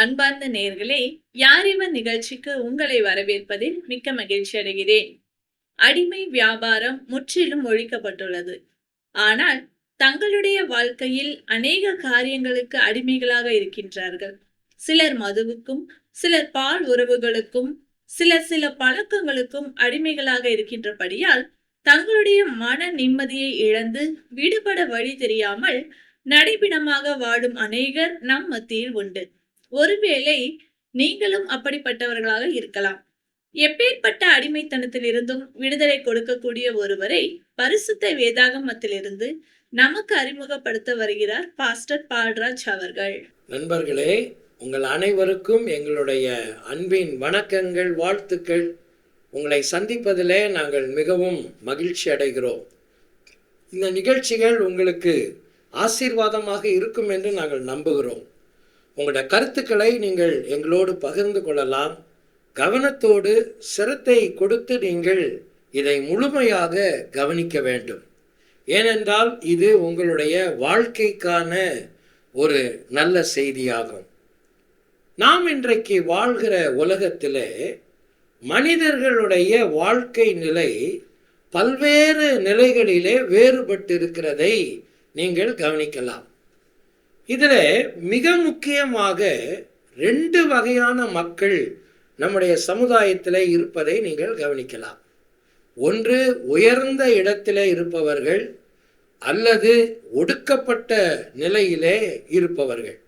அன்பார்ந்த நேர்களே யாரிவன் நிகழ்ச்சிக்கு உங்களை வரவேற்பதில் மிக்க மகிழ்ச்சி அடைகிறேன். அடிமை வியாபாரம் முற்றிலும் ஒழிக்கப்பட்டுள்ளது. ஆனால் தங்களுடைய வாழ்க்கையில் அநேக காரியங்களுக்கு அடிமைகளாக இருக்கின்றார்கள். சிலர் மதுவுக்கும் சிலர் பால் உறவுகளுக்கும் சிலர் சில பழக்கங்களுக்கும் அடிமைகளாக இருக்கின்றபடியால் தங்களுடைய மன நிம்மதியை இழந்து விடுபட வழி தெரியாமல் நடைபிணமாக வாழும் அநேகர் நம் மத்தியில் உண்டு. ஒருவேளை நீங்களும் அப்படிப்பட்டவர்களாக இருக்கலாம். எப்பேற்பட்ட அடிமைத்தனத்திலிருந்தும் விடுதலை கொடுக்கக்கூடிய ஒருவரை பரிசுத்த வேதாகமத்திலிருந்து நமக்கு அறிமுகப்படுத்த வருகிறார் பாஸ்டர் பால்ராஜ் அவர்கள். நண்பர்களே உங்கள் அனைவருக்கும் எங்களுடைய அன்பின் வணக்கங்கள் வாழ்த்துக்கள். உங்களை சந்திப்பதிலே நாங்கள் மிகவும் மகிழ்ச்சி அடைகிறோம். இந்த நிகழ்ச்சிகள் உங்களுக்கு ஆசீர்வாதமாக இருக்கும் என்று நாங்கள் நம்புகிறோம். உங்களுடைய கருத்துக்களை நீங்கள் எங்களோடு பகிர்ந்து கொள்ளலாம். கவனத்தோடு சிரத்தை கொடுத்து நீங்கள் இதை முழுமையாக கவனிக்க வேண்டும். ஏனென்றால் இது உங்களுடைய வாழ்க்கைக்கான ஒரு நல்ல செய்தியாகும். நாம் இன்றைக்கு வாழ்கிற உலகத்திலே மனிதர்களுடைய வாழ்க்கை நிலை பல்வேறு நிலைகளிலே வேறுபட்டு இருக்கிறதை நீங்கள் கவனிக்கலாம். இதில் மிக முக்கியமாக ரெண்டு வகையான மக்கள் நம்முடைய சமுதாயத்தில் இருப்பதை நீங்கள் கவனிக்கலாம். ஒன்று உயர்ந்த இடத்திலே இருப்பவர்கள் அல்லது ஒடுக்கப்பட்ட நிலையிலே இருப்பவர்கள்.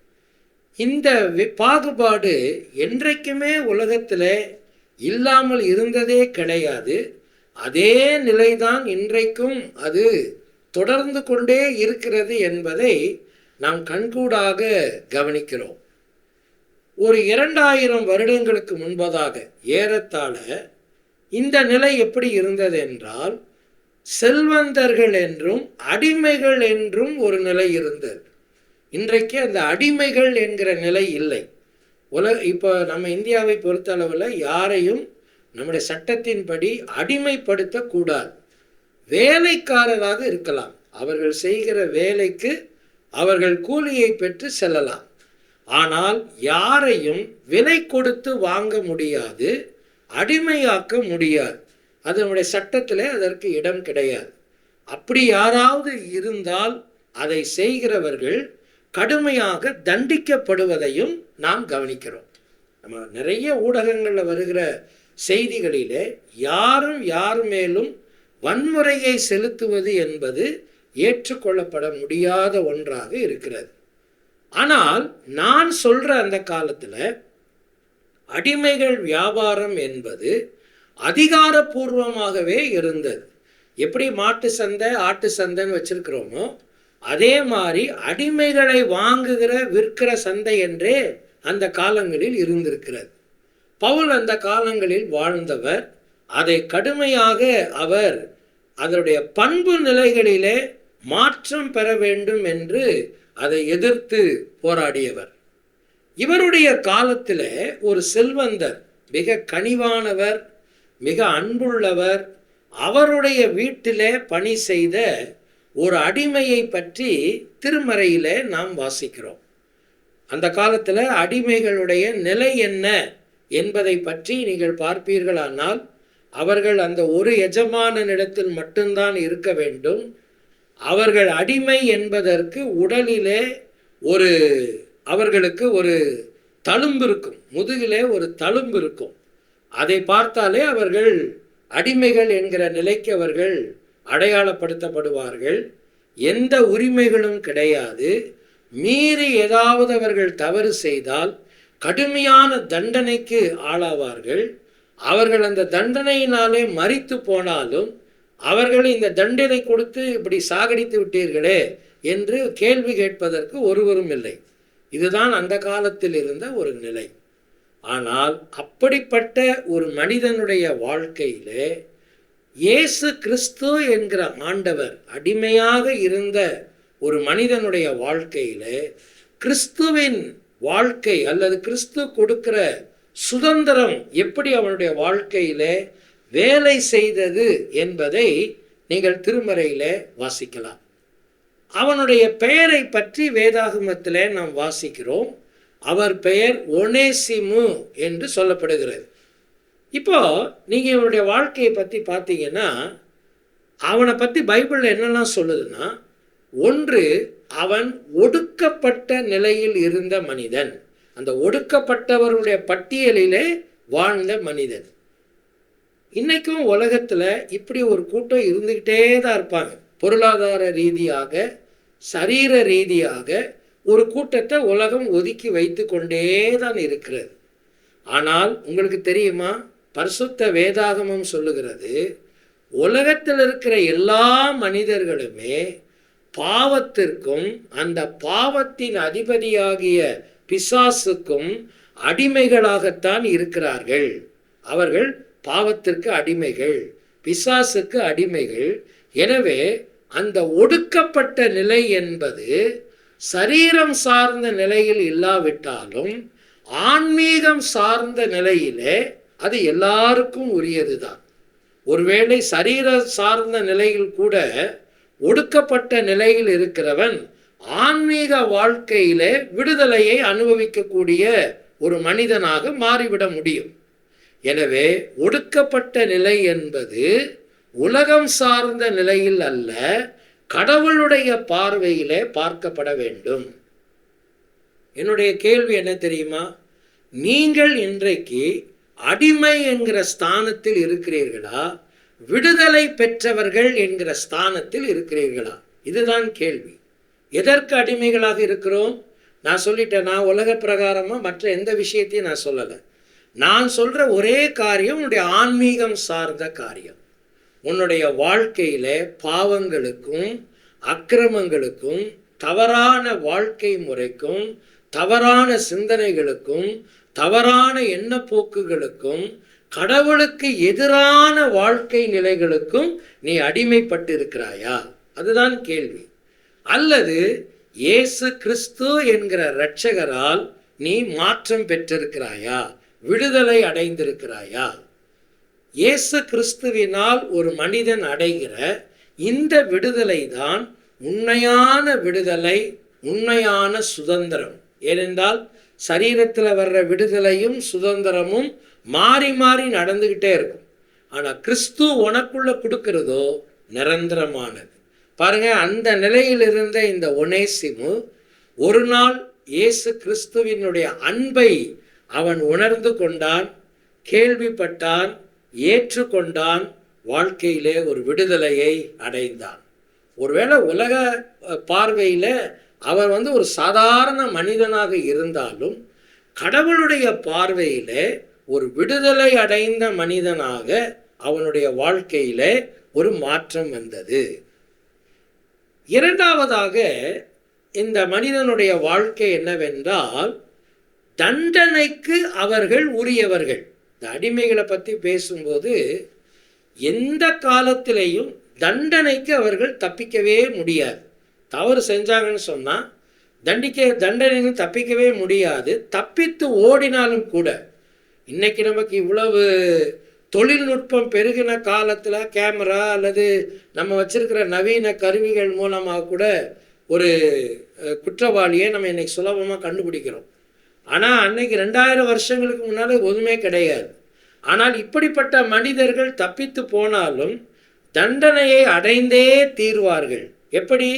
இந்த வி- பாகுபாடு என்றைக்குமே உலகத்தில் இல்லாமல் இருந்ததே கிடையாது. அதே நிலைதான் இன்றைக்கும் அது தொடர்ந்து கொண்டே இருக்கிறது என்பதை நாம் கண்கூடாக கவனிக்கிறோம். ஒரு இரண்டாயிரம் வருடங்களுக்கு முன்பதாக ஏறத்தாழ இந்த நிலை எப்படி இருந்தது என்றால் செல்வந்தர்கள் என்றும் அடிமைகள் என்றும் ஒரு நிலை இருந்தது. இன்றைக்கு அந்த அடிமைகள் என்கிற நிலை இல்லை. உலக இப்போ நம்ம இந்தியாவை பொறுத்தளவில் யாரையும் நம்முடைய சட்டத்தின்படி அடிமைப்படுத்தக்கூடாது. வேலைக்காரராக இருக்கலாம். அவர்கள் செய்கிற வேலைக்கு அவர்கள் கூலியை பெற்று செல்லலாம். ஆனால் யாரையும் விலை கொடுத்து வாங்க முடியாது அடிமையாக்க முடியாது. அதனுடைய சட்டத்தில் அதற்கு இடம் கிடையாது. அப்படி யாராவது இருந்தால் அதை செய்கிறவர்கள் கடுமையாக தண்டிக்கப்படுவதையும் நாம் கவனிக்கிறோம். நம்ம நிறைய ஊடகங்களில் வருகிற செய்திகளிலே யாரும் யார் மேலும் வன்முறையை செலுத்துவது என்பது ஏற்றுக்கொள்ளப்பட முடியாத ஒன்றாக இருக்கிறது. ஆனால் நான் சொல்ற அந்த காலத்தில் அடிமைகள் வியாபாரம் என்பது அதிகாரப்பூர்வமாகவே இருந்தது. எப்படி மாட்டு சந்தை ஆட்டு சந்தைன்னு வச்சிருக்கிறோமோ அதே மாதிரி அடிமைகளை வாங்குகிற விற்கிற சந்தை என்றே அந்த காலங்களில் இருந்திருக்கிறது. பவுல் அந்த காலங்களில் வாழ்ந்தவர் அதை கடுமையாக அவர் அதனுடைய பண்பு நிலைகளிலே மாற்றம் பெற வேண்டும் என்று அதை எதிர்த்து போராடியவர். இவருடைய காலத்தில் ஒரு செல்வந்தர் மிக கனிவானவர் மிக அன்புள்ளவர் அவருடைய வீட்டிலே பணி செய்த ஒரு அடிமையை பற்றி திருமறையிலே நாம் வாசிக்கிறோம். அந்த காலத்தில் அடிமைகளுடைய நிலை என்ன என்பதை பற்றி நீங்கள் பார்ப்பீர்களானால் அவர்கள் அந்த ஒரு எஜமானனிடத்தில் மட்டும்தான் இருக்க வேண்டும். அவர்கள் அடிமை என்பதற்கு உடலிலே ஒரு அவர்களுக்கு ஒரு தழும்பு இருக்கும். முதுகிலே ஒரு தழும்பு இருக்கும். அதை பார்த்தாலே அவர்கள் அடிமைகள் என்கிற நிலைக்கு அவர்கள் அடையாளப்படுத்தப்படுவார்கள். எந்த உரிமைகளும் கிடையாது. மீறி ஏதாவது அவர்கள் தவறு செய்தால் கடுமையான தண்டனைக்கு ஆளாவார்கள். அவர்கள் அந்த தண்டனையினாலே மறித்து போனாலும் அவர்கள் இந்த தண்டனை கொடுத்து இப்படி சாகடித்து விட்டீர்களே என்று கேள்வி கேட்பதற்கு ஒருவரும் இல்லை. இதுதான் அந்த காலத்தில் இருந்த ஒரு நிலை. ஆனால் அப்படிப்பட்ட ஒரு மனிதனுடைய வாழ்க்கையிலே இயேசு கிறிஸ்து என்கிற ஆண்டவர் அடிமையாக இருந்த ஒரு மனிதனுடைய வாழ்க்கையிலே கிறிஸ்துவின் வாழ்க்கை அல்லது கிறிஸ்து கொடுக்கிற சுதந்திரம் எப்படி அவனுடைய வாழ்க்கையிலே வேலை செய்தது என்பதை நீங்கள் திருமறையிலே வாசிக்கலாம். அவனுடைய பெயரை பற்றி வேதாகமத்திலே நாம் வாசிக்கிறோம். அவர் பெயர் ஒனேசிமு என்று சொல்லப்படுகிறது. இப்போ நீங்கள் இவனுடைய வாழ்க்கையை பற்றி பார்த்தீங்கன்னா அவனை பற்றி பைபிளில் என்னெல்லாம் சொல்லுதுன்னா ஒன்று அவன் ஒடுக்கப்பட்ட நிலையில் இருந்த மனிதன். அந்த ஒடுக்கப்பட்டவருடைய பட்டியலிலே வாழ்ந்த மனிதன். இன்றைக்கும் உலகத்தில் இப்படி ஒரு கூட்டம் இருந்துக்கிட்டே தான் இருப்பாங்க. பொருளாதார ரீதியாக சரீர ரீதியாக ஒரு கூட்டத்தை உலகம் ஒதுக்கி வைத்து கொண்டே தான் இருக்கிறது. ஆனால் உங்களுக்கு தெரியுமா? பரிசுத்த வேதாகமம் சொல்லுகிறது உலகத்தில் இருக்கிற எல்லா மனிதர்களுமே பாவத்திற்கும் அந்த பாவத்தின் அதிபதியாகிய பிசாசுக்கும் அடிமைகளாகத்தான் இருக்கிறார்கள். அவர்கள் பாவத்திற்கு அடிமைகள் பிசாசுக்கு அடிமைகள். எனவே அந்த ஒடுக்கப்பட்ட நிலை என்பது சரீரம் சார்ந்த நிலையில் இல்லாவிட்டாலும் ஆன்மீகம் சார்ந்த நிலையிலே அது எல்லாருக்கும் உரியதுதான். ஒருவேளை சரீர சார்ந்த நிலையில் கூட ஒடுக்கப்பட்ட நிலையில் இருக்கிறவன் ஆன்மீக வாழ்க்கையிலே விடுதலையை அனுபவிக்கக்கூடிய ஒரு மனிதனாக மாறிவிட முடியும். எனவே ஒடுக்கப்பட்ட நிலை என்பது உலகம் சார்ந்த நிலையில் அல்ல கடவுளுடைய பார்வையிலே பார்க்கப்பட வேண்டும். என்னுடைய கேள்வி என்ன தெரியுமா? நீங்கள் இன்றைக்கு அடிமை என்கிற ஸ்தானத்தில் இருக்கிறீர்களா? விடுதலை பெற்றவர்கள் என்கிற ஸ்தானத்தில் இருக்கிறீர்களா? இதுதான் கேள்வி. எதற்கு அடிமைகளாக இருக்கிறோம்? நான் சொல்லிட்டேன்? நான் உலக பிரகாரமாக மற்ற எந்த விஷயத்தையும் நான் சொல்லலை. நான் சொல்கிற ஒரே காரியம் உன்னுடைய ஆன்மீகம் சார்ந்த காரியம். உன்னுடைய வாழ்க்கையில் பாவங்களுக்கும் அக்கிரமங்களுக்கும் தவறான வாழ்க்கை முறைக்கும் தவறான சிந்தனைகளுக்கும் தவறான எண்ணப்போக்குகளுக்கும் கடவுளுக்கு எதிரான வாழ்க்கை நிலைகளுக்கும் நீ அடிமைப்பட்டு இருக்கிறாயா அதுதான் கேள்வி. அல்லது இயேசு கிறிஸ்து என்கிற இரட்சகரால் நீ மாற்றம் பெற்றிருக்கிறாயா? விடுதலை அடைந்திருக்கிறாயா? இயேசு கிறிஸ்துவினால் ஒரு மனிதன் அடைகிற இந்த விடுதலை தான் உண்மையான விடுதலை உண்மையான சுதந்திரம். ஏனென்றால் சரீரத்தில் வர்ற விடுதலையும் சுதந்திரமும் மாறி மாறி நடந்துக்கிட்டே இருக்கும். ஆனால் கிறிஸ்து உனக்குள்ள கொடுக்கிறதோ நிரந்தரமானது. பாருங்க அந்த நிலையில் இருந்த இந்த ஒனேசிமு ஒரு நாள் இயேசு கிறிஸ்துவினுடைய அன்பை அவன் உணர்ந்து கொண்டான் கேள்விப்பட்டான் ஏற்றுக்கொண்டான் வாழ்க்கையிலே ஒரு விடுதலையை அடைந்தான். ஒருவேளை உலக பார்வையில் அவர் வந்து ஒரு சாதாரண மனிதனாக இருந்தாலும் கடவுளுடைய பார்வையிலே ஒரு விடுதலை அடைந்த மனிதனாக அவனுடைய வாழ்க்கையிலே ஒரு மாற்றம் வந்தது. இரண்டாவதாக இந்த மனிதனுடைய வாழ்க்கை என்னவென்றால் தண்டனைக்கு அவர்கள் உரியவர்கள். இந்த அடிமைகளை பற்றி பேசும்போது எந்த காலத்திலையும் தண்டனைக்கு அவர்கள் தப்பிக்கவே முடியாது. தவறு செஞ்சாங்கன்னு சொன்னால் தண்டிக்க தண்டனைக்கு தப்பிக்கவே முடியாது. தப்பித்து ஓடினாலும் கூட இன்றைக்கி நமக்கு இவ்வளவு தொழில்நுட்பம் பெருகின காலத்தில் கேமரா அல்லது நம்ம வச்சிருக்கிற நவீன கருவிகள் மூலமாக கூட ஒரு குற்றவாளியை நம்ம இன்னைக்கு சுலபமாக கண்டுபிடிக்கிறோம். ஆனால் அன்னைக்கு ரெண்டாயிரம் வருஷங்களுக்கு முன்னால் ஒன்றுமே கிடையாது. ஆனால் இப்படிப்பட்ட மனிதர்கள் தப்பித்து போனாலும் தண்டனையை அடைந்தே தீர்வார்கள். எப்படி?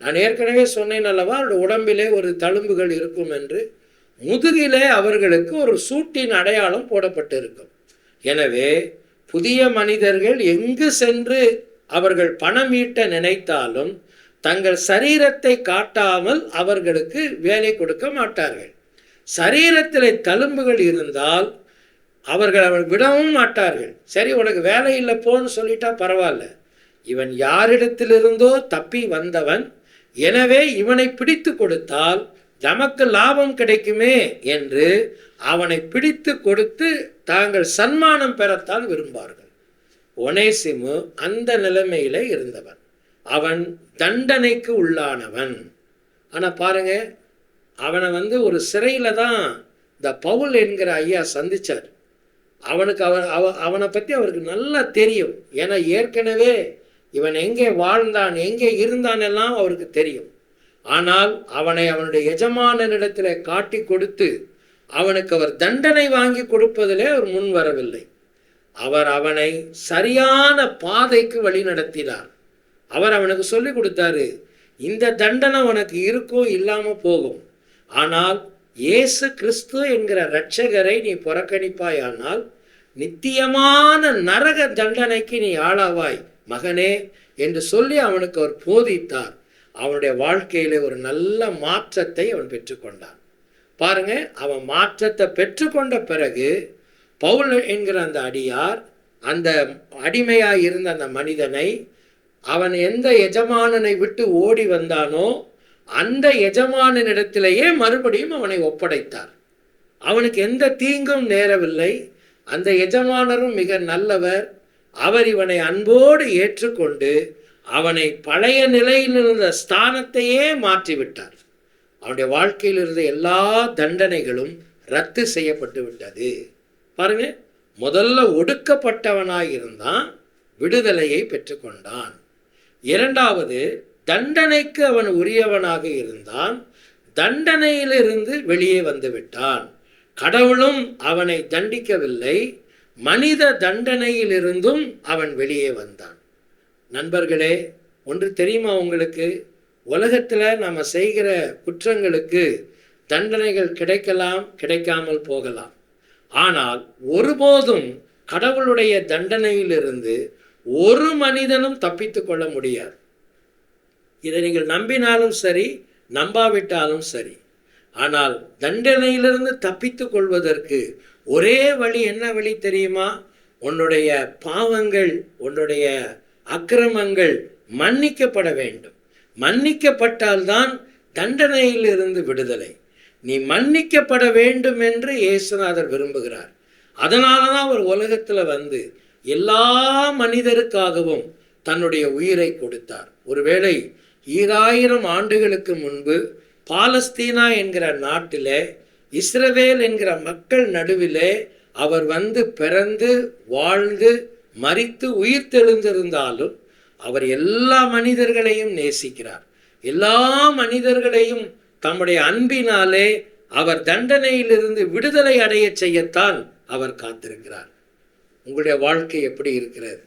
நான் ஏற்கனவே சொன்னேன் அல்லவா அவருடைய உடம்பிலே ஒரு தழும்புகள் இருக்கும் என்று. முதுகிலே அவர்களுக்கு ஒரு சூட்டின் அடையாளம் போடப்பட்டிருக்கும். எனவே புதிய மனிதர்கள் எங்கு சென்று அவர்கள் பணம் ஈட்ட நினைத்தாலும் தங்கள் சரீரத்தை காட்டாமல் அவர்களுக்கு வேலை கொடுக்க மாட்டார்கள். சரீரத்தில் தழும்புகள் இருந்தால் அவர்கள் அவன் விடவும் மாட்டார்கள். சரி உனக்கு வேலை இல்லை போன்னு சொல்லிட்டா பரவாயில்ல. இவன் யாரிடத்திலிருந்தோ தப்பி வந்தவன். எனவே இவனை பிடித்து கொடுத்தால் நமக்கு லாபம் கிடைக்குமே என்று அவனை பிடித்து கொடுத்து தாங்கள் சன்மானம் பெறத்தான் விரும்பார்கள். ஒனேசிமு அந்த நிலைமையில இருந்தவன். அவன் தண்டனைக்கு உள்ளானவன். ஆனால் பாருங்க அவனை வந்து ஒரு சிறையில் தான் இந்த பவுல் என்கிற ஐயா சந்திச்சார். அவனுக்கு அவர் அவ அவனை பற்றி அவருக்கு நல்லா தெரியும். ஏன்னா ஏற்கனவே இவன் எங்கே வாழ்ந்தான் எங்கே இருந்தான் எல்லாம் அவருக்கு தெரியும். ஆனால் அவனை அவனுடைய எஜமானனிடத்தில் காட்டி கொடுத்து அவனுக்கு அவர் தண்டனை வாங்கி கொடுப்பதிலே அவர் முன் வரவில்லை. அவர் அவனை சரியான பாதைக்கு வழி நடத்தினார். அவர் அவனுக்கு சொல்லி கொடுத்தாரு இந்த தண்டனை உனக்கு இருக்கும் இல்லாமல் போகும். ஆனால் இயேசு கிறிஸ்து என்கிற இரட்சகரை நீ புறக்கணிப்பாயானால் நித்தியமான நரக தண்டனைக்கு நீ ஆளாவாய் மகனே என்று சொல்லி அவனுக்கு அவர் போதித்தார். அவனுடைய வாழ்க்கையில ஒரு நல்ல மாற்றத்தை அவன் பெற்றுக்கொண்டான். பாருங்க அவன் மாற்றத்தை பெற்றுக்கொண்ட பிறகு பவுல் என்கிற அந்த அடியார் அந்த அடிமையாக இருந்த அந்த மனிதனை அவன் எந்த எஜமானனை விட்டு ஓடி வந்தானோ அந்த எஜமானனிடத்திலேயே மறுபடியும் அவனை ஒப்படைத்தார். அவனுக்கு எந்த தீங்கும் நேரவில்லை. அந்த எஜமானரும் மிக நல்லவர். அவர் இவனை அன்போடு ஏற்றுக்கொண்டு அவனை பழைய நிலையில் இருந்த ஸ்தானத்தையே மாற்றிவிட்டார். அவனுடைய வாழ்க்கையில் இருந்த எல்லா தண்டனைகளும் ரத்து செய்யப்பட்டு விட்டது பாருங்க முதல்ல ஒடுக்கப்பட்டவனாய் இருந்தான் விடுதலையை பெற்றுக்கொண்டான். இரண்டாவது தண்டனைக்கு அவன் உரியவனாக இருந்தான். தண்டனையிலிருந்து வெளியே வந்து விட்டான் கடவுளும் அவனை தண்டிக்கவில்லை. மனித தண்டனையிலிருந்தும் அவன் வெளியே வந்தான். நண்பர்களே ஒன்று தெரியுமா உங்களுக்கு? உலகத்தில் நம்ம செய்கிற குற்றங்களுக்கு தண்டனைகள் கிடைக்கலாம் கிடைக்காமல் போகலாம். ஆனால் ஒருபோதும் கடவுளுடைய தண்டனையிலிருந்து ஒரு மனிதனும் தப்பித்து கொள்ள முடியாது. இதை நீங்கள் நம்பினாலும் சரி நம்பாவிட்டாலும் சரி. ஆனால் தண்டனையிலிருந்து தப்பித்து கொள்வதற்கு ஒரே வழி என்ன வழி தெரியுமா? உன்னுடைய பாவங்கள் உன்னுடைய அக்கிரமங்கள் மன்னிக்கப்பட வேண்டும். மன்னிக்கப்பட்டால்தான் தண்டனையிலிருந்து விடுதலை. நீ மன்னிக்கப்பட வேண்டும் என்று இயேசுநாதர் விரும்புகிறார். அதனால தான் அவர் உலகத்தில் வந்து எல்லா மனிதருக்காகவும் தன்னுடைய உயிரை கொடுத்தார். ஒருவேளை ஈராயிரம் ஆண்டுகளுக்கு முன்பு பாலஸ்தீனா என்கிற நாட்டிலே இஸ்ரவேல் என்கிற மக்கள் நடுவிலே அவர் வந்து பிறந்து வாழ்ந்து மறித்து உயிர் தெழுந்திருந்தாலும் அவர் எல்லா மனிதர்களையும் நேசிக்கிறார். எல்லா மனிதர்களையும் தம்முடைய அன்பினாலே அவர் தண்டனையிலிருந்து விடுதலை அடைய செய்யத்தான் அவர் காத்திருக்கிறார். உங்களுடைய வாழ்க்கை எப்படி இருக்கிறது?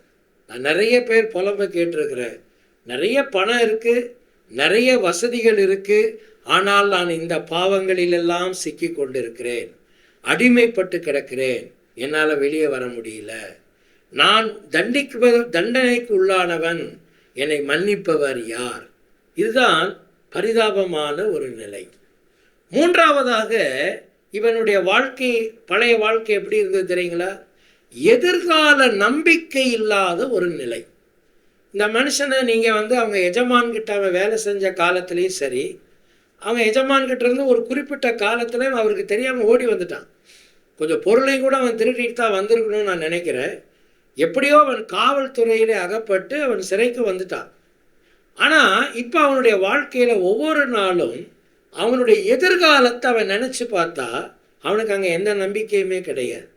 நான் நிறைய பேர் புலம்ப கேட்டிருக்கிறேன். நிறைய பணம் இருக்குது நிறைய வசதிகள் இருக்குது ஆனால் நான் இந்த பாவங்களிலெல்லாம் சிக்கி கொண்டிருக்கிறேன் அடிமைப்பட்டு கிடக்கிறேன் என்னால் வெளியே வர முடியல. நான் தண்டிக்கு தண்டனைக்கு உள்ளானவன் என்னை மன்னிப்பவர் யார்? இதுதான் பரிதாபமான ஒரு நிலை. மூன்றாவதாக இவனுடைய வாழ்க்கை பழைய வாழ்க்கை எப்படி இருந்தது தெரியுங்களா? எதிர்கால நம்பிக்கை இல்லாத ஒரு நிலை. இந்த மனுஷனை நீங்கள் வந்து அவங்க எஜமான்கிட்ட அவன் வேலை செஞ்ச காலத்துலேயும் சரி அவன் எஜமான்கிட்ட இருந்து ஒரு குறிப்பிட்ட காலத்தில் அவருக்கு தெரியாமல் ஓடி வந்துட்டான். கொஞ்சம் பொருளையும் கூட அவன் திருடிட்டு தான் வந்திருக்கணும்னு நான் நினைக்கிறேன். எப்படியோ அவன் காவல்துறையிலே அகப்பட்டு அவன் சிறைக்கு வந்துட்டான். ஆனால் இப்போ அவனுடைய வாழ்க்கையில் ஒவ்வொரு நாளும் அவனுடைய எதிர்காலத்தை அவன் நினச்சி பார்த்தா அவனுக்கு அங்கே எந்த நம்பிக்கையுமே கிடையாது.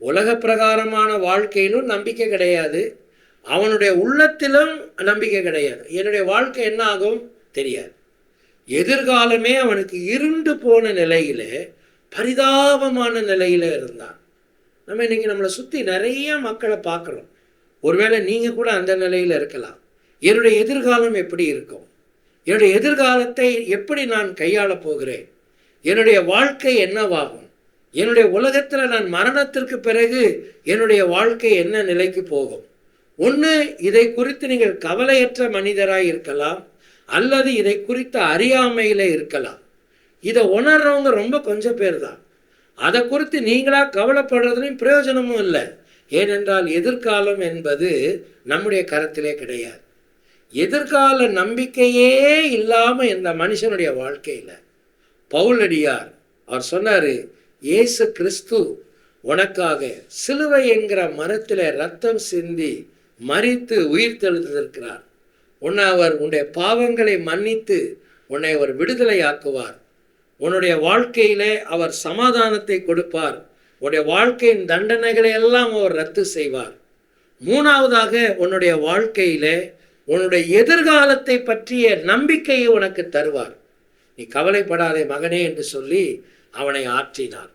உலக பிரகாரமான வாழ்க்கையிலும் நம்பிக்கை கிடையாது. அவனுடைய உள்ளத்திலும் நம்பிக்கை கிடையாது. என்னுடைய வாழ்க்கை என்ன ஆகும் தெரியாது. எதிர்காலமே அவனுக்கு இருண்டு போன நிலையில் பரிதாபமான நிலையில் இருந்தான். நம்ம இன்றைக்கி நம்மளை சுற்றி நிறைய மக்களை பார்க்குறோம். ஒருவேளை நீங்கள் கூட அந்த நிலையில் இருக்கலாம். என்னுடைய எதிர்காலம் எப்படி இருக்கும்? என்னுடைய எதிர்காலத்தை எப்படி நான் கையாளப் போகிறேன்? என்னுடைய வாழ்க்கை என்னவாகும்? என்னுடைய உலகத்தில் நான் மரணத்திற்கு பிறகு என்னுடைய வாழ்க்கை என்ன நிலைக்கு போகும்? ஒன்று இதை குறித்து நீங்கள் கவலையற்ற மனிதராக இருக்கலாம் அல்லது இதை குறித்த அறியாமையில் இருக்கலாம். இதை உணர்றவங்க ரொம்ப கொஞ்சம் பேர் தான் அதை குறித்து நீங்களாக கவலைப்படுறதுலையும் பிரயோஜனமும் இல்லை. ஏனென்றால் எதிர்காலம் என்பது நம்முடைய கரத்திலே கிடையாது. எதிர்கால நம்பிக்கையே இல்லாமல் இந்த மனுஷனுடைய வாழ்க்கையில். பவுலடியார் அவர் சொன்னார் இயேசு கிறிஸ்து உனக்காக சிலுவை என்கிற மரத்தில் ரத்தம் சிந்தி மறித்து உயிர் தெழுந்திருக்கிறார் உன்னை அவர் உன்னுடைய பாவங்களை மன்னித்து உன்னை அவர் விடுதலை ஆக்குவார் உன்னுடைய வாழ்க்கையிலே அவர் சமாதானத்தை கொடுப்பார். உன்னுடைய வாழ்க்கையின் தண்டனைகளை எல்லாம் அவர் ரத்து செய்வார். மூணாவதாக உன்னுடைய வாழ்க்கையிலே உன்னுடைய எதிர்காலத்தை பற்றிய நம்பிக்கையை உனக்கு தருவார். நீ கவலைப்படாதே மகனே என்று சொல்லி அவனை ஆற்றினார்.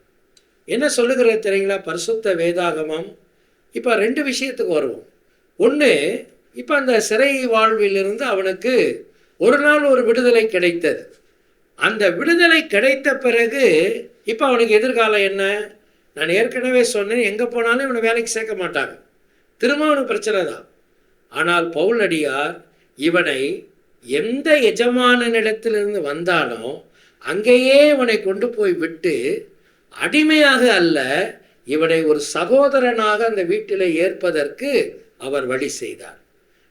என்ன சொல்லுகிறது தெரியுங்களா? பரிசுத்த வேதாகமம். இப்போ ரெண்டு விஷயத்துக்கு வருவோம். ஒன்று இப்போ அந்த சிறை வாழ்விலிருந்து அவனுக்கு ஒரு நாள் ஒரு விடுதலை கிடைத்தது. அந்த விடுதலை கிடைத்த பிறகு இப்போ அவனுக்கு எதிர்காலம் என்ன? நான் ஏற்கனவே சொன்னேன் எங்கே போனாலும் இவனை வேலைக்கு சேர்க்க மாட்டாங்க. திரும்ப அவனுக்கு பிரச்சனை தான். ஆனால் பவுலடியார் இவனை எந்த எஜமானனிடத்திலிருந்து வந்தாலும் அங்கேயே இவனை கொண்டு போய் விட்டு அடிமையாக அல்ல இவனை ஒரு சகோதரனாக அந்த வீட்டில் ஏற்பதற்கு அவர் வழி செய்தார்.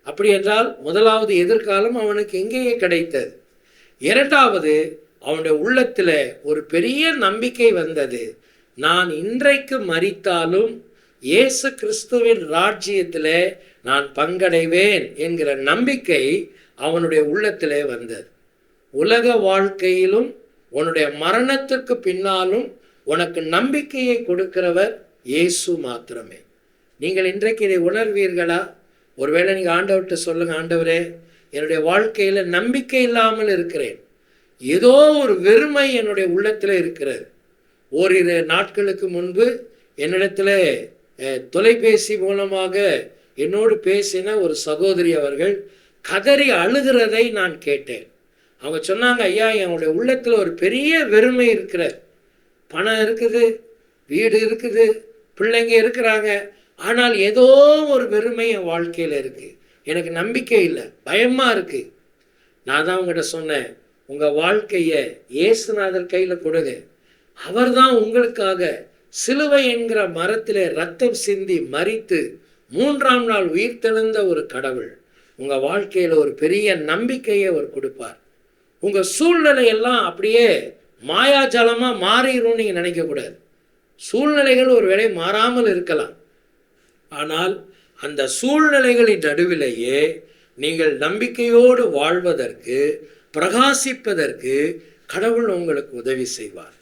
அப்படி என்றால் முதலாவது எதிர்காலம் அவனுக்கு எங்கேயே கிடைத்தது? இரண்டாவது அவனுடைய உள்ளத்தில் ஒரு பெரிய நம்பிக்கை வந்தது. நான் இன்றைக்கு மறித்தாலும் இயேசு கிறிஸ்துவின் ராஜ்யத்தில் நான் பங்கடைவேன் என்கிற நம்பிக்கை அவனுடைய உள்ளத்திலே வந்தது. உலக வாழ்க்கையிலும் உன்னுடைய மரணத்திற்கு பின்னாலும் உனக்கு நம்பிக்கையை கொடுக்கிறவர் இயேசு மாத்திரமே. நீங்கள் இன்றைக்கு இதை உணர்வீர்களா? ஒருவேளை நீங்கள் ஆண்டவர்கிட்ட சொல்லுங்க ஆண்டவரே என்னுடைய வாழ்க்கையில் நம்பிக்கை இல்லாமல் இருக்கிறேன். ஏதோ ஒரு வெறுமை என்னுடைய உள்ளத்தில் இருக்கிறது. ஓரிரு நாட்களுக்கு முன்பு என்னிடத்தில் தொலைபேசி மூலமாக என்னோடு பேசின ஒரு சகோதரி அவர்கள் கதறி அழுகிறதை நான் கேட்டேன். அவங்க சொன்னாங்க ஐயா என்னுடைய உள்ளத்தில் ஒரு பெரிய வெறுமை இருக்கிறது. பணம் இருக்குது வீடு இருக்குது பிள்ளைங்க இருக்கிறாங்க. ஆனால் ஏதோ ஒரு வெறுமை என் வாழ்க்கையில் இருக்குது எனக்கு நம்பிக்கை இல்லை. பயமாக இருக்குது நான் தான் உங்கள்கிட்ட சொன்னேன். உங்கள் வாழ்க்கையை இயேசுநாதர் கையில் கொடுங்க. அவர் தான் உங்களுக்காக சிலுவை என்கிற மரத்தில் ரத்தம் சிந்தி மறித்து மூன்றாம் நாள் உயிர்த்தெழுந்த ஒரு கடவுள். உங்கள் வாழ்க்கையில் ஒரு பெரிய நம்பிக்கையை அவர் கொடுப்பார். உங்கள் சூழ்நிலை எல்லாம் அப்படியே மாயாஜலமாக மாறிடும் நீங்கள் நினைக்கக்கூடாது. சூழ்நிலைகள் ஒரு வேளை மாறாமல் இருக்கலாம். ஆனால் அந்த சூழ்நிலைகளின் நடுவிலேயே நீங்கள் நம்பிக்கையோடு வாழ்வதற்கு பிரகாசிப்பதற்கு கடவுள் உங்களுக்கு உதவி செய்வார்.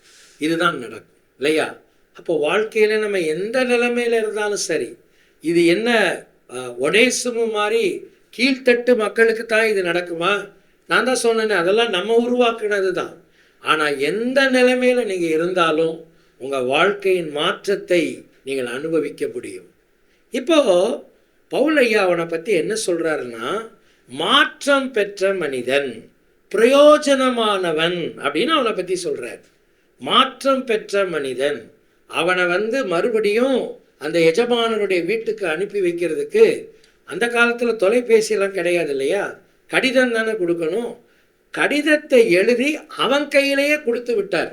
இதுதான் நடக்கும் இல்லையா? அப்போ வாழ்க்கையில் நம்ம எந்த நிலைமையில் இருந்தாலும் சரி இது என்ன ஒடேசுமு மாதிரி கீழ்த்தட்டு மக்களுக்கு தான் இது நடக்குமா? நான் தான் சொன்னேனே அதெல்லாம் நம்ம உருவாக்குனது தான் ஆனால் எந்த நிலைமையில் நீங்கள் இருந்தாலும் உங்கள் வாழ்க்கையின் மாற்றத்தை நீங்கள் அனுபவிக்க முடியும். இப்போ பவுல் ஐயா அவனை பற்றி என்ன சொல்கிறாருன்னா மாற்றம் பெற்ற மனிதன் பிரயோஜனமானவன் அப்படின்னு அவனை பற்றி சொல்கிறார் மாற்றம் பெற்ற மனிதன் அவனை வந்து மறுபடியும் அந்த எஜமானனுடைய வீட்டுக்கு அனுப்பி வைக்கிறதுக்கு அந்த காலத்தில் தொலைபேசியெல்லாம் கிடையாது இல்லையா? கடிதம் தானே கொடுக்கணும். கடிதத்தை எழுதி அவன் கையிலேயே கொடுத்து விட்டார்.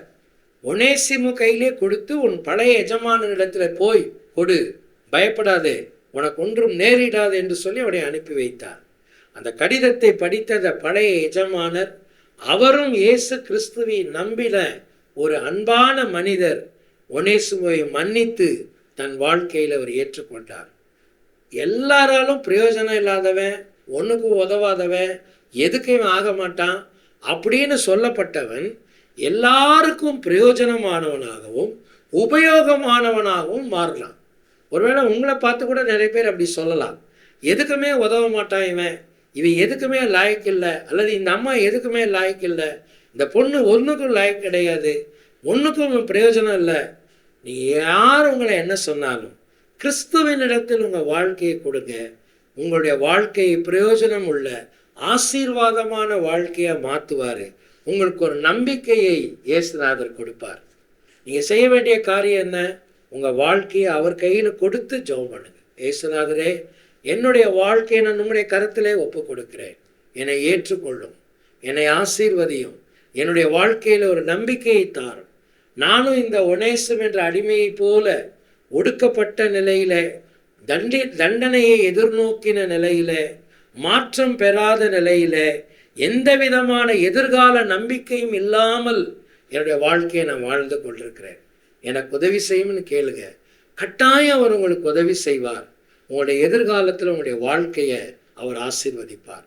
ஒனேசிமு கையிலே கொடுத்து உன் பழைய எஜமானனிடத்தில் போய் கொடு. பயப்படாதே உனக்கு ஒன்றும் நேரிடாது என்று சொல்லி அவனை அனுப்பி வைத்தார். அந்த கடிதத்தை படித்த அந்த பழைய எஜமானர் அவரும் இயேசு கிறிஸ்துவை நம்பின ஒரு அன்பான மனிதர் ஒனேசுவை மன்னித்து தன் வாழ்க்கையில் அவர் ஏற்றுக்கொண்டார். எல்லாராலும் பிரயோஜனம் இல்லாதவன் ஒன்றுக்கும் உதவாதவன் எதுக்கும் ஆக மாட்டான் அப்படின்னு சொல்லப்பட்டவன் எல்லாருக்கும் பிரயோஜனமானவனாகவும் உபயோகமானவனாகவும் மாறலாம். ஒருவேளை உங்களை பார்த்து கூட நிறைய பேர் அப்படி சொல்லலாம். எதுக்குமே உதவ மாட்டான் இவன். இவன் எதுக்குமே லாய்க்கு இல்லை. அல்லது இந்த அம்மா எதுக்குமே லாய்க்கு இல்லை. இந்த பொண்ணு ஒன்றுக்கும் லாய்க்கு கிடையாது. ஒன்றுக்கும் பிரயோஜனம் இல்லை. நீ யார் உங்களை என்ன சொன்னாலும் கிறிஸ்துவின் இடத்தில் உங்கள் வாழ்க்கையை கொடுங்க. உங்களுடைய வாழ்க்கையை பிரயோஜனம் உள்ள ஆசீர்வாதமான வாழ்க்கையை மாற்றுவார் உங்களுக்கு ஒரு நம்பிக்கையை இயேசுநாதர் கொடுப்பார். நீங்கள் செய்ய வேண்டிய காரியம் என்ன? உங்கள் வாழ்க்கையை அவர் கையில் கொடுத்து ஜெபம் பண்ணுங்க. ஏசுநாதரே என்னுடைய வாழ்க்கையை நான் உங்களுடைய கருத்திலே ஒப்பு கொடுக்கிறேன் என்னை ஏற்றுக்கொள்ளும். என்னை ஆசீர்வதியும். என்னுடைய வாழ்க்கையில் ஒரு நம்பிக்கையை தாரும். நானும் இந்த ஒனேசம் என்ற அடிமையைப் போல ஒடுக்கப்பட்ட நிலையில தண்டி தண்டனையை எதிர்நோக்கின நிலையில மாற்றம் பெறாத நிலையில எந்த விதமான எதிர்கால நம்பிக்கையும் இல்லாமல் என்னுடைய வாழ்க்கையை நான் வாழ்ந்து கொண்டிருக்கிறேன். எனக்கு உதவி செய்யும்னு கேளுங்க. கட்டாயம் அவர் உங்களுக்கு உதவி செய்வார். உங்களுடைய எதிர்காலத்தில் உங்களுடைய வாழ்க்கையை அவர் ஆசீர்வதிப்பார்.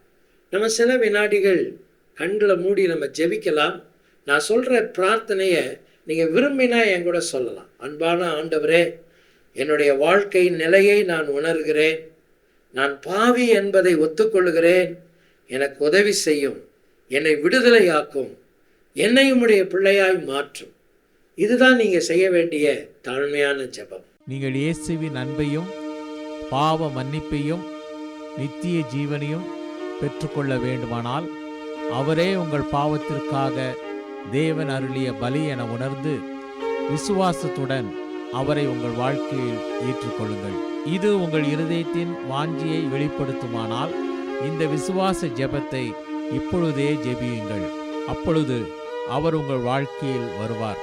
நம்ம சில வினாடிகள் கண்களை மூடி நம்ம ஜெபிக்கலாம். நான் சொல்கிற பிரார்த்தனையை நீங்கள் விரும்பினா என் கூட சொல்லலாம். அன்பான ஆண்டவரே என்னுடைய வாழ்க்கையின் நிலையை நான் உணர்கிறேன். நான் பாவி என்பதை ஒத்துக்கொள்கிறேன். எனக்கு உதவி செய்யும். என்னை விடுதலையாக்கும். என்னை உடைய பிள்ளையாய் மாற்றும். இதுதான் நீங்க செய்ய வேண்டிய தாழ்மையான ஜெபம். நீங்கள் இயேசுவின் அன்பையும் பாவ மன்னிப்பையும் நித்திய ஜீவனையும் பெற்றுக்கொள்ள வேண்டுமானால் அவரே உங்கள் பாவத்திற்காக தேவன் அருளிய பலி என உணர்ந்து விசுவாசத்துடன் அவரை உங்கள் வாழ்க்கையில் ஏற்றுக்கொள்ளுங்கள். இது உங்கள் இருதயத்தின் வாஞ்சியை வெளிப்படுத்துமானால் இந்த விசுவாச ஜெபத்தை இப்பொழுதே ஜெபியுங்கள். அப்பொழுது அவர் உங்கள் வாழ்க்கையில் வருவார்.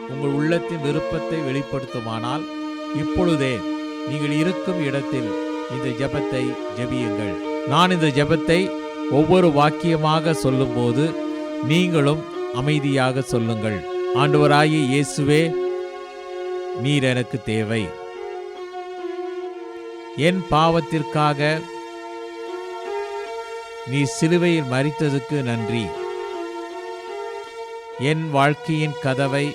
உங்கள் உள்ளத்தின் விருப்பத்தை வெளிப்படுத்துமானால் இப்பொழுதே நீங்கள் இருக்கும் இடத்தில் இந்த ஜபத்தை ஜபியுங்கள். நான் இந்த ஜெபத்தை ஒவ்வொரு வாக்கியமாக சொல்லும்போது நீங்களும் அமைதியாக சொல்லுங்கள். ஆண்டவராகிய இயேசுவே நீர் எனக்கு தேவை. என் பாவத்திற்காக நீ சிலுவையில் மறித்ததுக்கு நன்றி. என் வாழ்க்கையின் கதவை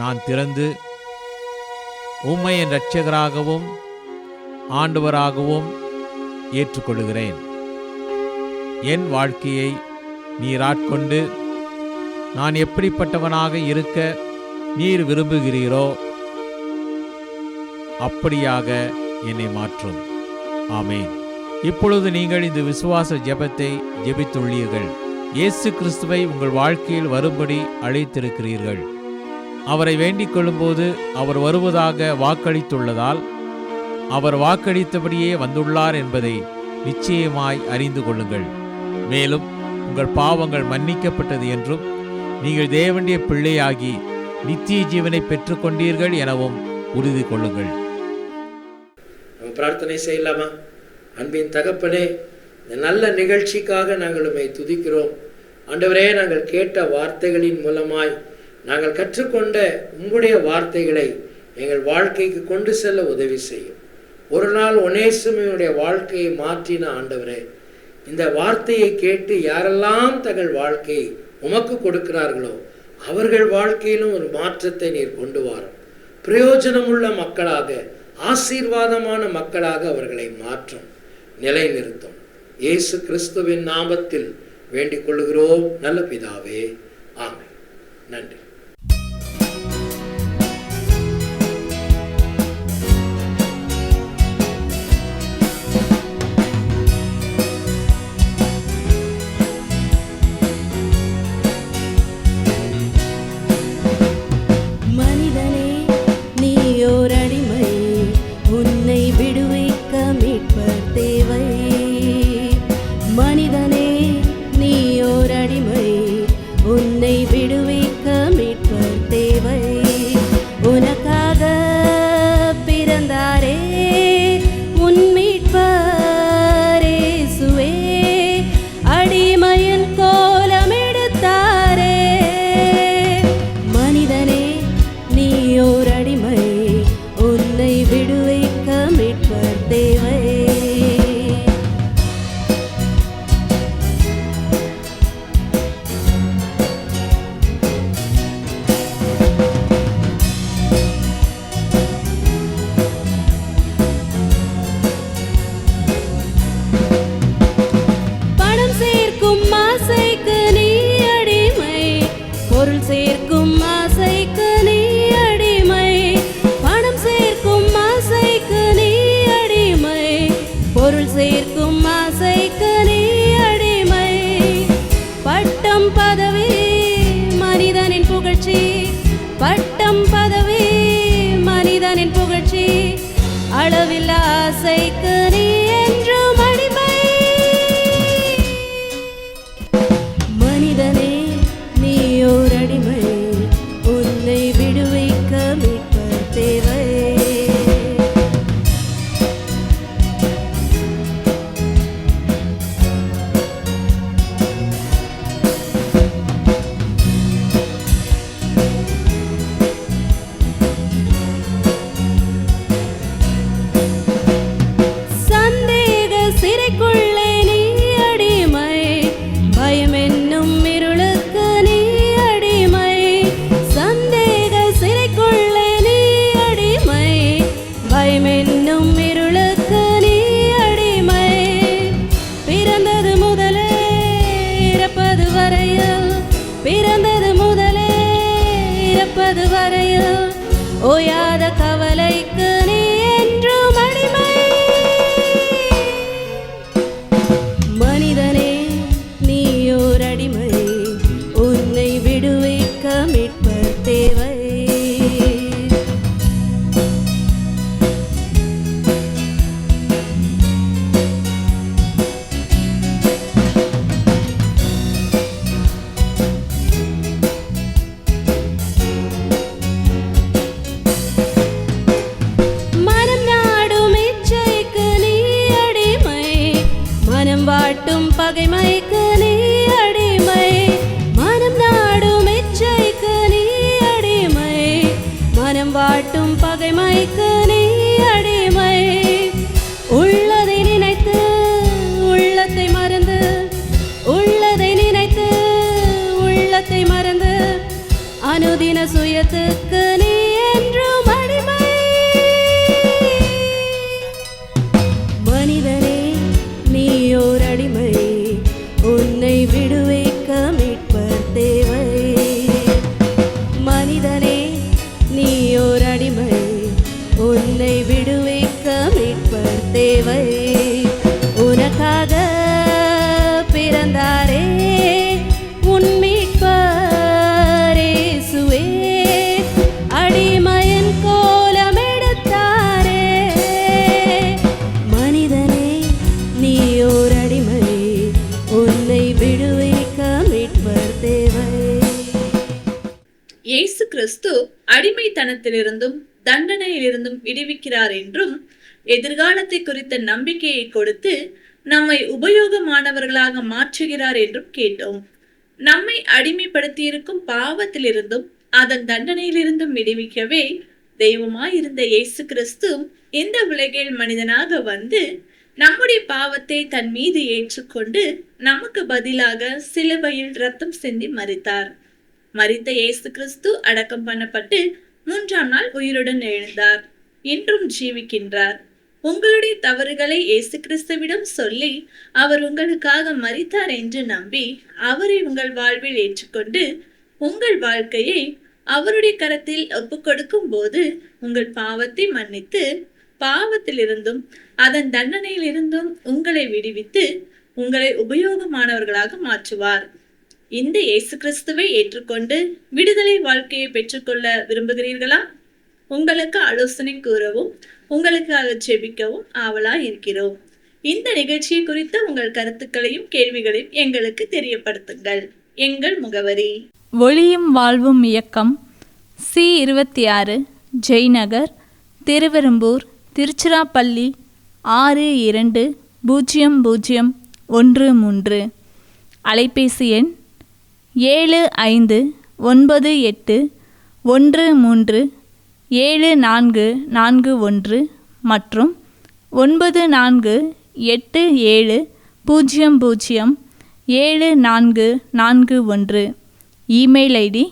நான் திறந்து உம்மை என் இரட்சகராகவும் ஆண்டவராகவும் ஏற்றுக்கொள்கிறேன் என் வாழ்க்கையை நீராட்கொண்டு நான் எப்படிப்பட்டவனாக இருக்க நீர் விரும்புகிறீரோ அப்படியாக என்னை மாற்றும். ஆமேன். இப்பொழுது நீங்கள் இந்த விசுவாச ஜெபத்தை ஜெபித்துள்ளீர்கள். இயேசு கிறிஸ்துவை உங்கள் வாழ்க்கையில் வரும்படி அழைத்திருக்கிறீர்கள். அவரை வேண்டிக் கொள்ளும்போது அவர் வருவதாக வாக்களித்துள்ளதால் அவர் வாக்களித்தபடியே வந்துள்ளார் என்பதை நிச்சயமாய் அறிந்து கொள்ளுங்கள். மேலும் உங்கள் பாவங்கள் மன்னிக்கப்பட்டது என்றும் நீங்கள் தேவனுடைய பிள்ளையாகி நித்திய ஜீவனை பெற்றுக்கொண்டீர்கள் எனவும் உறுதி கொள்ளுங்கள். நம்ம பிரார்த்தனை செய்யலாமா? அன்பின் தகப்பனே இந்த நல்ல நிகழ்ச்சிக்காக நாங்கள் உண்மை துதிக்கிறோம். ஆண்டவரே நாங்கள் கேட்ட வார்த்தைகளின் மூலமாய் நாங்கள் கற்றுக்கொண்ட உங்களுடைய வார்த்தைகளை எங்கள் வாழ்க்கைக்கு கொண்டு செல்ல உதவி செய்யும். ஒரு நாள் ஒனேசுமையுடைய வாழ்க்கையை மாற்றின ஆண்டவரே இந்த வார்த்தையை கேட்டு யாரெல்லாம் தங்கள் வாழ்க்கையை உமக்கு கொடுக்கிறார்களோ அவர்கள் வாழ்க்கையிலும் ஒரு மாற்றத்தை நீர் கொண்டு வாரும். பிரயோஜனமுள்ள மக்களாக ஆசீர்வாதமான மக்களாக அவர்களை மாற்றும். நிலைநிறுத்தும். இயேசு கிறிஸ்துவின் நாமத்தில் வேண்டிக் கொள்கிறோம் நல்ல பிதாவே ஆமை நன்றி. அடிமைத்தனத்திலிருந்தும் தண்டனையிலிருந்தும் விடுவிக்கிறார் என்றும் எதிர்காலத்தை குறித்த நம்பிக்கையை கொடுத்து நம்மை உபயோகமானவர்களாக மாற்றுகிறார் என்றும் கேட்டோம். நம்மை அடிமைப்படுத்தியிருக்கும் பாவத்திலிருந்தும் அதன் தண்டனையிலிருந்தும் விடுவிக்கவே தெய்வமாயிருந்த இயேசு கிறிஸ்து இந்த உலகில் மனிதனாக வந்து நம்முடைய பாவத்தை தன் மீது ஏற்றுக்கொண்டு நமக்கு பதிலாக சிலுவையில் ரத்தம் சிந்தி மறித்தார் மரித்த இயேசு கிறிஸ்து அடக்கம் பண்ணப்பட்டு மூன்றாம் நாள் உயிருடன் எழுந்தார். இன்றும் ஜீவிக்கின்றார். உங்களுடைய தவறுகளை இயேசு கிறிஸ்துவிடம் சொல்லி அவர் உங்களுக்காக மறித்தார் என்று நம்பி அவரை உங்கள் வாழ்வில் ஏற்றுக்கொண்டு உங்கள் வாழ்க்கையை அவருடைய கரத்தில் ஒப்புக்கொடுக்கும் போது உங்கள் பாவத்தை மன்னித்து பாவத்திலிருந்தும் அதன் தண்டனையிலிருந்தும் உங்களை விடுவித்து உங்களை உபயோகமானவர்களாக மாற்றுவார். இந்த இயேசு கிறிஸ்துவை ஏற்றுக்கொண்டு விடுதலை வாழ்க்கையை பெற்றுக்கொள்ள விரும்புகிறீர்களா? உங்களுக்கு ஆலோசனை கூறவும் உங்களுக்காக செபிக்கவும் ஆவலா இருக்கிறோம். இந்த நிகழ்ச்சியை குறித்த உங்கள் கருத்துக்களையும் கேள்விகளையும் எங்களுக்கு தெரியப்படுத்துங்கள். எங்கள் முகவரி. ஒளியும் வாழ்வும் இயக்கம் சி இருபத்தி ஆறு ஜெய்நகர் திருவெரும்பூர் திருச்சிராப்பள்ளி ஆறு இரண்டு பூஜ்ஜியம் பூஜ்ஜியம் ஒன்று மூன்று. அலைபேசி எண் ஏழு ஐந்து ஒன்பது எட்டு ஒன்று மூன்று ஏழு நான்கு நான்கு ஒன்று மற்றும் ஒன்பது நான்கு எட்டு ஏழு பூஜ்ஜியம் பூஜ்ஜியம் ஏழு நான்கு நான்கு ஒன்று. Email ID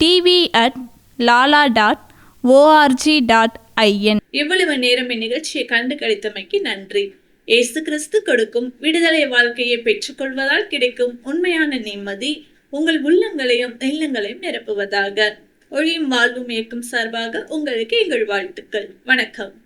TV at Lala dot ORG dot IN. இவ்வளவு நேரம் இந்நிகழ்ச்சியை கண்டு கழித்தமைக்கு நன்றி. இயேசு கிறிஸ்து கொடுக்கும் விடுதலை வாழ்க்கையை பெற்றுக்கொள்வதால் கிடைக்கும் உண்மையான நிம்மதி உங்கள் உள்ளங்களையும் இல்லங்களையும் நிரப்புவதாக. ஒளியும் வாழ்வும் இயக்கும் சார்பாக உங்களுக்கு எங்கள் வாழ்த்துக்கள். வணக்கம்.